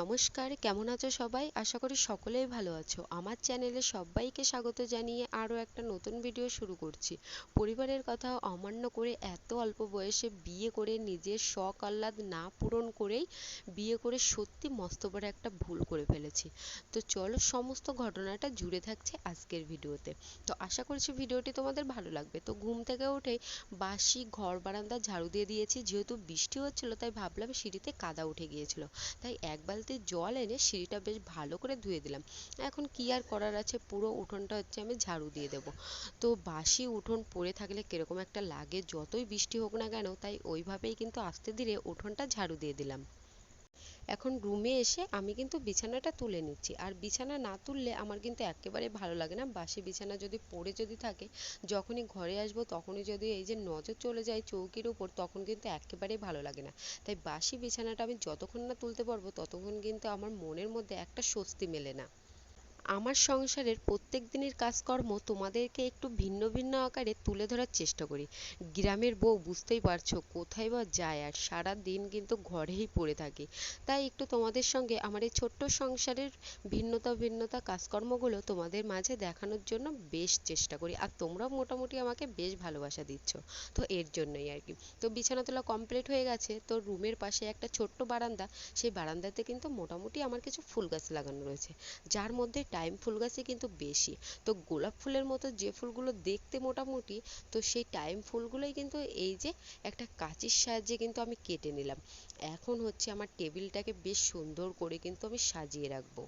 নমস্কার, কেমন আছো সবাই? আশা করি সকলেই ভালো আছো। আমার চ্যানেলে সবাইকে স্বাগত জানিয়ে আরও একটা নতুন ভিডিও শুরু করছি। পরিবারের কথা অমান্য করে এত অল্প বয়সে বিয়ে করে নিজের শখ আহ্লাদ না পূরণ করেই বিয়ে করে সত্যি মস্ত বড় একটা ভুল করে ফেলেছি। তো চলো সমস্ত ঘটনাটা জুড়ে থাকছে আজকের ভিডিওতে। তো আশা করছি ভিডিওটি তোমাদের ভালো লাগবে। তো ঘুম থেকে উঠেই বাসি, ঘর বারান্দা ঝাড়ু দিয়ে দিয়েছি। যেহেতু বৃষ্টি হচ্ছিল, তাই ভাবলাম সিঁড়িতে কাদা উঠে গিয়েছিল। তাই এক বালতি জল এনে সিঁড়িটা বেশ ভালো করে ধুয়ে দিলাম। এখন কি আর করার আছে? পুরো উঠোনটা হচ্ছে আমি ঝাড়ু দিয়ে দেব। তো বাসি উঠোন পড়ে থাকলে কীরকম একটা লাগে? যতই বৃষ্টি হোক না কেন, তাই ওইভাবেই কিন্তু আস্তে ধীরে উঠোনটা ঝাড়ু দিয়ে দিলাম। এখন রুমে এসে আমি কিন্তু বিছানাটা তুলে নিচ্ছি। আর বিছানা না তুললে আমার কিন্তু একেবারে ভালো লাগে না। বাসি বিছানা যদি পড়ে যদি থাকে, যখনই ঘরে আসব, তখনই যদি এই যে নজর চলে যায় চৌকির উপর, তখন কিন্তু একেবারেই ভালো লাগে না। তাই বাসি বিছানাটা আমি যতক্ষণ না তুলতে পারব, ততক্ষণ কিন্তু আমার মনের মধ্যে একটা স্বস্তি মেলে না। আমার সংসারের প্রত্যেক দিনের কাজকর্ম তোমাদেরকে একটু ভিন্ন ভিন্ন আকারে তুলে ধরার চেষ্টা করি। গ্রামের বউ বুঝতেই পারছ কোথায় বা যায় আর সারা দিন কিন্তু ঘরেই পড়ে থাকে। তাই একটু তোমাদের সঙ্গে আমার এই ছোট্ট সংসারের ভিন্নতা ভিন্নতা কাজকর্মগুলো তোমাদের মাঝে দেখানোর জন্য বেশ চেষ্টা করি। আর তোমরাও মোটামুটি আমাকে বেশ ভালোবাসা দিচ্ছ। তো এর জন্যই আর কি। তো বিছানা তোলা কমপ্লিট হয়ে গেছে। তো রুমের পাশে একটা ছোট্ট বারান্দা। সেই বারান্দাতে কিন্তু মোটামুটি আমার কিছু ফুল গাছ লাগানো রয়েছে। যার মধ্যে টাইম ফুল গাছই কিন্তু বেশি। তো গোলাপ ফুলের মতো যে ফুলগুলো দেখতে মোটামুটি, তো সেই টাইম ফুলগুলোই কিন্তু এই যে একটা কাঁচির সাহায্যে কিন্তু আমি কেটে নিলাম। এখন হচ্ছে আমার টেবিলটাকে বেশ সুন্দর করে কিন্তু আমি সাজিয়ে রাখব।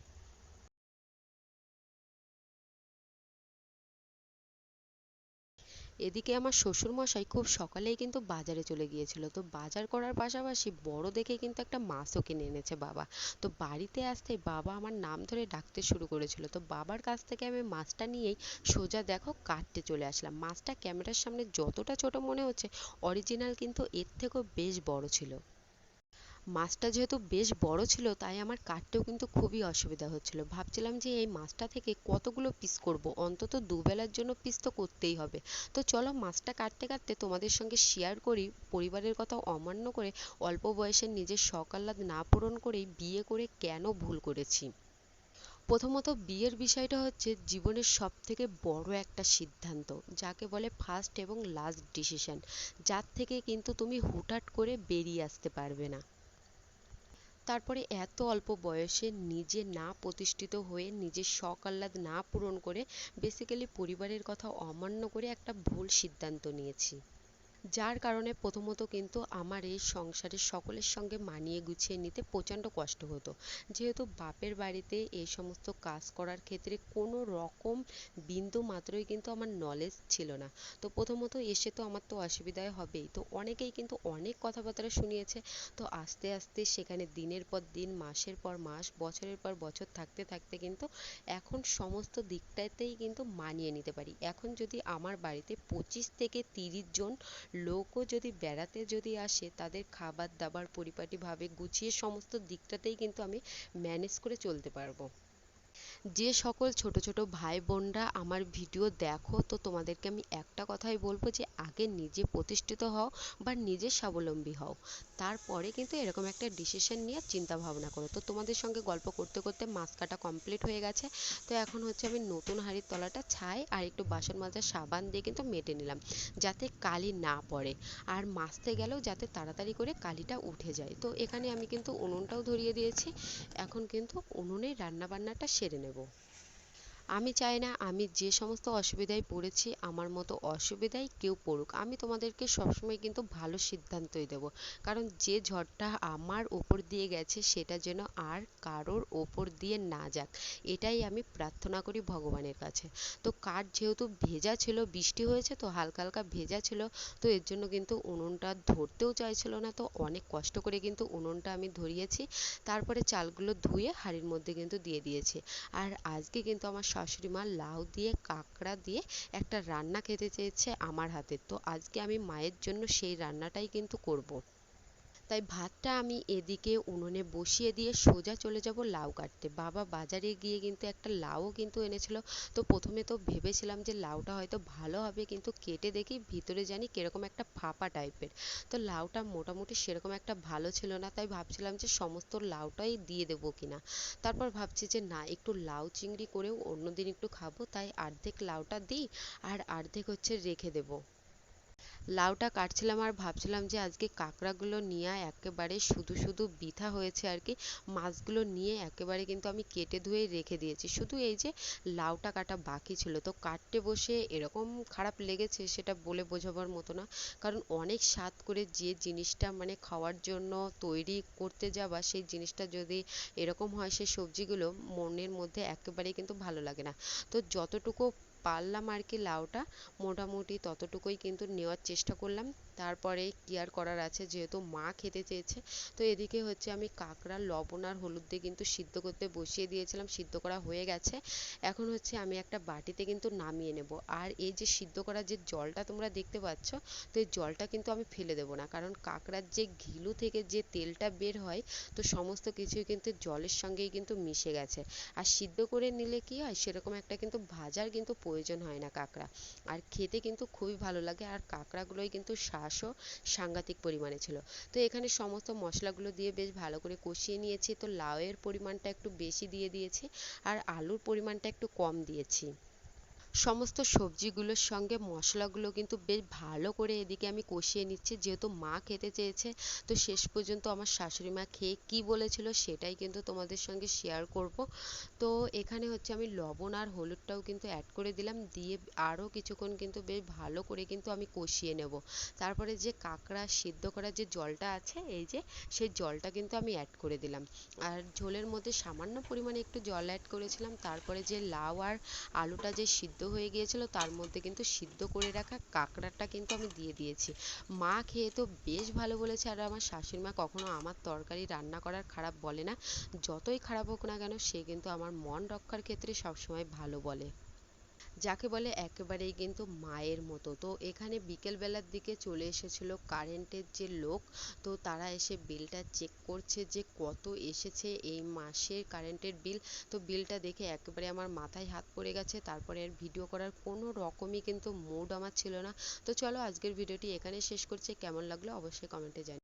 এদিকে আমার শ্বশুরমশাই খুব সকালেই কিন্তু বাজারে চলে গিয়েছিল। তো বাজার করার পাশাপাশি বড় দেখে কিন্তু একটা মাছও কিনে এনেছে বাবা। তো বাড়িতে আসতে বাবা আমার নাম ধরে ডাকতে শুরু করেছিল। তো বাবার কাছ থেকে আমি মাছটা নিয়েই সোজা দেখো কাটতে চলে আসলাম। মাছটা ক্যামেরার সামনে যতটা ছোট মনে হচ্ছে অরিজিনাল কিন্তু এর থেকেও বেশ বড় ছিল। মাছটা যেহেতু বেশ বড় ছিল, তাই আমার কাটতেও কিন্তু খুবই অসুবিধা হচ্ছিল। ভাবছিলাম যে এই মাছটা থেকে কতগুলো পিস করব? অন্তত দুবেলার জন্য পিস তো করতেই হবে। তো চলো মাছটা কাটতে কাটতে তোমাদের সঙ্গে শেয়ার করি, পরিবারের কথা অমান্য করে অল্প বয়সে নিজের শখ আহ্লাদ না পূরণ করেই বিয়ে করে কেন ভুল করেছি? প্রথমত বিয়ের বিষয়টা হচ্ছে জীবনের সব থেকে বড় একটা সিদ্ধান্ত, যাকে বলে ফার্স্ট এবং লাস্ট ডিসিশন যার থেকে কিন্তু তুমি হুটহাট করে বেরিয়ে আসতে পারবে না। তারপরে এত অল্প বয়সে নিজে না প্রতিষ্ঠিত হয়ে নিজের শখ আহ্লাদ না পূরণ করে বেসিক্যালি পরিবারের কথা অমান্য করে একটা ভুল সিদ্ধান্ত নিয়েছি। যার কারণে প্রথমত কিন্তু আমার এই সংসারে সকলের সঙ্গে মানিয়ে গুছিয়ে নিতে প্রচণ্ড কষ্ট হতো। যেহেতু বাপের বাড়িতে এই সমস্ত কাজ করার ক্ষেত্রে কোনো রকম বিন্দু মাত্রই কিন্তু আমার নলেজ ছিল না। তো প্রথমত এসে তো আমার তো অসুবিধায় হবেই। তো অনেকেই কিন্তু অনেক কথাবার্তা শুনিয়েছে। তো আস্তে আস্তে সেখানে দিনের পর দিন, মাসের পর মাস, বছরের পর বছর থাকতে থাকতে কিন্তু এখন সমস্ত দিকটাতেই কিন্তু মানিয়ে নিতে পারি। এখন যদি আমার বাড়িতে পঁচিশ থেকে তিরিশ জন লোকও যদি বেড়াতে যদি আসে, তাদের খাবার দাবার পরিপাটিভাবে গুছিয়ে সমস্ত দিকটাতেই কিন্তু আমি ম্যানেজ করে চলতে পারব। যে সকল ছোট ছোট ভাই বোনরা আমার ভিডিও দেখো, তো তোমাদেরকে আমি একটা কথাই বলব যে, আগে নিজে প্রতিষ্ঠিত হও বা নিজে স্বাবলম্বী হও। তারপরে কিন্তু এরকম একটা ডিসিশন নিয়ে চিন্তা ভাবনা করো। তো তোমাদের সঙ্গে গল্প করতে করতে মাছ কাটা কমপ্লিট হয়ে গেছে। তো এখন হচ্ছে আমি নতুন হাঁড়ির তলাটা ছাই আর একটু বাসন মাজার সাবান দিয়ে কিন্তু মেটে নিলাম, যাতে কালি না পড়ে। আর মাজতে গেলেও যাতে তাড়াতাড়ি করে কালিটা উঠে যায়। তো এখানে আমি কিন্তু উনুনটাও ধরিয়ে দিয়েছি। এখন কিন্তু উনুনেই রান্না বান্নাটা সেরে নেব। আমি চাই না আমি যে সমস্ত অসুবিধায় পড়েছি, আমার মতো অসুবিধায় কেউ পড়ুক। আমি তোমাদেরকে সবসময় কিন্তু ভালো সিদ্ধান্তই দেবো। কারণ যে ঝড়টা আমার ওপর দিয়ে গেছে, সেটা যেন আর কারোর ওপর দিয়ে না যাক, এটাই আমি প্রার্থনা করি ভগবানের কাছে। তো কাঠ যেহেতু ভেজা ছিল, বৃষ্টি হয়েছে, তো হালকা হালকা ভেজা ছিল, তো এর জন্য কিন্তু উনুনটা ধরতেও চাইছিল না, তো অনেক কষ্ট করে কিন্তু উনুনটা আমি ধরিয়েছি। তারপরে চালগুলো ধুয়ে হাঁড়ির মধ্যে কিন্তু দিয়ে দিয়েছি। আর আজকে কিন্তু আমার শাশুড়ি মা লাউ দিয়ে, কাঁকড়া দিয়ে একটা রান্না খেতে চেয়েছে আমার হাতের তো আজকে আমি মায়ের জন্য সেই রান্নাটাই কিন্তু করব। তাই ভাতটা আমি এদিকে উনুনে বসিয়ে দিয়ে সোজা চলে যাব লাউ কাটতে। বাবা বাজারে গিয়ে কিন্তু একটা লাউও কিন্তু এনেছিল। তো প্রথমে তো ভেবেছিলাম যে লাউটা হয়তো ভালো হবে, কিন্তু কেটে দেখি ভিতরে জানি কীরকম একটা ফাঁপা টাইপের। তো লাউটা মোটামুটি সেরকম একটা ভালো ছিল না, তাই ভাবছিলাম যে সমস্ত লাউটাই দিয়ে দেবো কিনা। তারপর ভাবছি যে না, একটু লাউ চিংড়ি করেও অন্যদিন একটু খাব, তাই অর্ধেক লাউটা দিই আর অর্ধেক হচ্ছে রেখে দেবো। লাউটা কাটছিলাম আর ভাবছিলাম যে আজকে কাঁকড়াগুলো নিয়ে একেবারে শুধু শুধু বৃথা হয়েছে আর কি, মাছগুলো নিয়ে একেবারে কিন্তু আমি কেটে ধুয়ে রেখে দিয়েছি। শুধু এই যে লাউটা কাটা বাকি ছিল, তো কাটতে বসে এরকম খারাপ লেগেছে সেটা বলে বোঝাবার মতো না। কারণ অনেক স্বাদ করে যে জিনিসটা মানে খাওয়ার জন্য তৈরি করতে যাবা, সেই জিনিসটা যদি এরকম হয় সেই সবজিগুলো মনের মধ্যে একেবারেই কিন্তু ভালো লাগে না। তো যতটুকু পারলাম আর কি লাউটা। মোটামুটি ততটুকুই কিন্তু নেওয়ার চেষ্টা করলাম। তারপরে কি আর করার আছে যেহেতু মা খেতে চেয়েছে। তো এদিকে হচ্ছে আমি কাঁকড়া, লবণ আর হলুদ দিয়ে কিন্তু সিদ্ধ করতে বসিয়ে দিয়েছিলাম। সিদ্ধ করা হয়ে গেছে। এখন হচ্ছে আমি একটা বাটিতে কিন্তু নামিয়ে নেব। আর এই যে সিদ্ধ করা যে জলটা তোমরা দেখতে পাচ্ছ, তো এই জলটা কিন্তু আমি ফেলে দেবো না। কারণ কাঁকড়ার যে ঘিলু থেকে যে তেলটা বের হয়, তো সমস্ত কিছুই কিন্তু জলের সঙ্গেই কিন্তু মিশে গেছে। আর সিদ্ধ করে নিলে কি হয়, সেরকম একটা কিন্তু ভাজার কিন্তু প্রয়োজন হয় না কাঁকড়া। আর খেতে কিন্তু খুবই ভালো লাগে। আর কাঁকড়াগুলোই কিন্তু শ্বাসও সাংঘাতিক পরিমাণে ছিল। তো এখানে সমস্ত মশলাগুলো দিয়ে বেশ ভালো করে কষিয়ে নিয়েছি। তো লাউয়ের পরিমাণটা একটু বেশি দিয়ে দিয়েছি। আর আলুর পরিমাণটা একটু কম দিয়েছি। সমস্ত সবজিগুলোর সঙ্গে মশলাগুলো কিন্তু বেশ ভালো করে এদিকে আমি কষিয়ে নিচ্ছি। যেহেতু মা খেতে চেয়েছে, তো শেষ পর্যন্ত আমার শাশুড়ি মা খেয়ে কী বলেছিল সেটাই কিন্তু তোমাদের সঙ্গে শেয়ার করব। তো এখানে হচ্ছে আমি লবণ আর হলুদটাও কিন্তু অ্যাড করে দিলাম। দিয়ে আরও কিছুক্ষণ কিন্তু বেশ ভালো করে কিন্তু আমি কষিয়ে নেব। তারপরে যে কাঁকড়া সিদ্ধ করা যে জলটা আছে, এই যে সেই জলটা কিন্তু আমি অ্যাড করে দিলাম। আর ঝোলের মধ্যে সামান্য পরিমাণে একটু জল অ্যাড করেছিলাম। তারপরে যে লাউ আর আলুটা যে সিদ্ধ হয়ে গিয়েছিল, তার মধ্যে কিন্তু সিদ্ধ করে রাখা কাঁকড়াটা কিন্তু আমি দিয়ে দিয়েছি। মা খেয়ে তো বেশ ভালো বলেছে, আর আমার শাশুড়ি মা কখনো আমার তরকারি রান্না করার খারাপ বলে না। যতই খারাপ হোক না কেন, সে কিন্তু আমার মন রক্ষার ক্ষেত্রে সবসময় ভালো বলে। যাকে বলে একেবারেই কিন্তু মায়ের মতো। তো এখানে বিকেলবেলার দিকে চলে এসেছিল কারেন্টের যে লোক, তো তারা এসে বিলটা চেক করছে যে কত এসেছে এই মাসের কারেন্টের বিল। তো বিলটা দেখে একেবারে আমার মাথায় হাত পড়ে গেছে, তারপরে আর ভিডিও করার কোনো রকমই কিন্তু মুড আমার ছিল না। তো চলো আজকের ভিডিওটি এখানে শেষ করছি, কেমন লাগল অবশ্যই কমেন্টে জানিও।